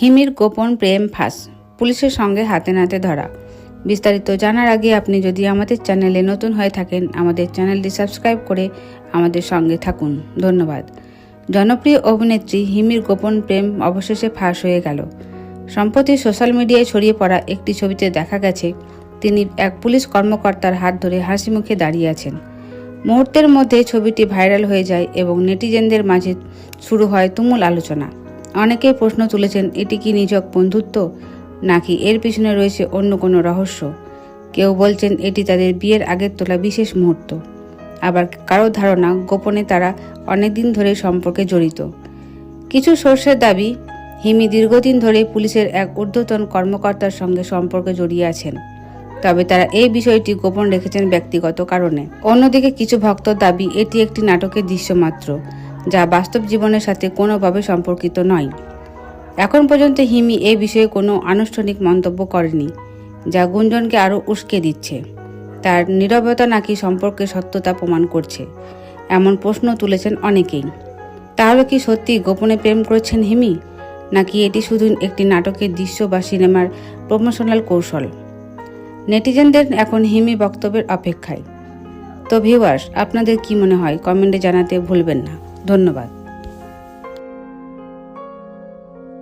হিমির গোপন প্রেম ফাঁস, পুলিশের সঙ্গে হাতে নাতে ধরা। বিস্তারিত জানার আগে আপনি যদি আমাদের চ্যানেলে নতুন হয়ে থাকেন, আমাদের চ্যানেলটি সাবস্ক্রাইব করে আমাদের সঙ্গে থাকুন। ধন্যবাদ। জনপ্রিয় অভিনেত্রী হিমির গোপন প্রেম অবশেষে ফাঁস হয়ে গেল। সম্প্রতি সোশ্যাল মিডিয়ায় ছড়িয়ে পড়া একটি ছবিতে দেখা গেছে, তিনি এক পুলিশ কর্মকর্তার হাত ধরে হাসি মুখে দাঁড়িয়ে আছেন। মুহূর্তের মধ্যে ছবিটি ভাইরাল হয়ে যায় এবং নেটিজেনদের মাঝে শুরু হয় তুমুল আলোচনা। অনেকেই প্রশ্ন তুলেছেন, এটি কি নিছক বন্ধুত্ব? নাকি এর পিছনে রয়েছে অন্য কোনো রহস্য? কেউ বলছেন, এটি তাদের বিয়ের আগের তোলা বিশেষ মুহূর্ত। আবার কারও ধারণা, গোপনে তারা অনেকদিন ধরে সম্পর্কে জড়িত। কিছু সোর্সের দাবি, হিমি দীর্ঘদিন ধরে পুলিশের এক ঊর্ধ্বতন কর্মকর্তার সঙ্গে সম্পর্কে জড়িয়ে আছেন। তবে তারা এই বিষয়টি গোপন রেখেছেন ব্যক্তিগত কারণে। অন্যদিকে কিছু ভক্তর দাবি, এটি একটি নাটকের দৃশ্য মাত্র। যা বাস্তব জীবনের সাথে কোনোভাবে সম্পর্কিত নয়। এখন পর্যন্ত হিমি এ বিষয়ে কোনো আনুষ্ঠানিক মন্তব্য করেনি, যা গুঞ্জনকে আরও উস্কে দিচ্ছে। তার নীরবতা নাকি সম্পর্কে সত্যতা প্রমাণ করছে, এমন প্রশ্ন তুলেছেন অনেকেই। তাহলে কি সত্যি গোপনে প্রেম করেছেন হিমি, নাকি এটি শুধু একটি নাটকের দৃশ্য বা সিনেমার প্রমোশনাল কৌশল? নেটিজেনদের এখন হিমি বক্তব্যের অপেক্ষায়। তো ভিউয়ার্স আপনাদের কি মনে হয়? কমেন্টে জানাতে ভুলবেন না। ধন্যবাদ।